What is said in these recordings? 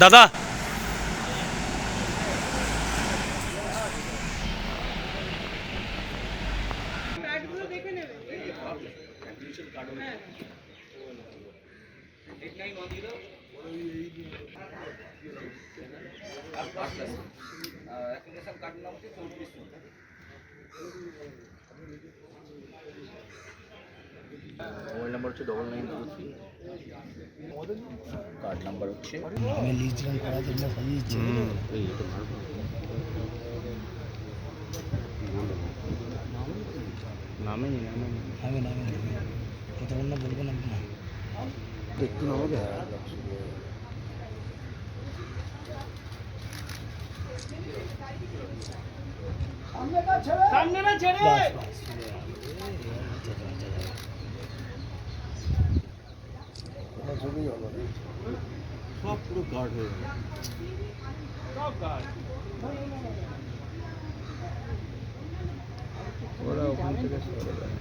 দাদা কার্ডগুলো দেখে নেবে হ্যাঁ মোবাইল নাম্বার হচ্ছে double nine two three card number হচ্ছে। নামে নি নামে আমি না আমি কতক্ষণ না বলব না না একটু নামাবে বাস বাস। সব পুরো গার্ড হয়ে গেল। ওরা ওখান থেকে সরে যায়।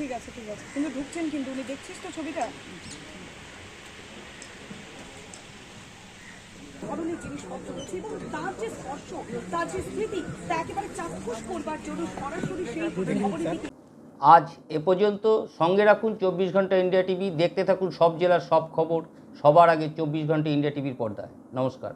ঠিক আছে ঠিক আছে। কিন্তু ঢুকছেন কিন্তু, উনি দেখছিস তো ছবিটা? আজ এ পর্যন্ত সঙ্গে রাখুন চব্বিশ ঘণ্টা ইন্ডিয়া টিভি, দেখতে থাকুন সব জেলার সব খবর, সবার আগে চব্বিশ ঘণ্টা ইন্ডিয়া টিভির পর্দায়। নমস্কার।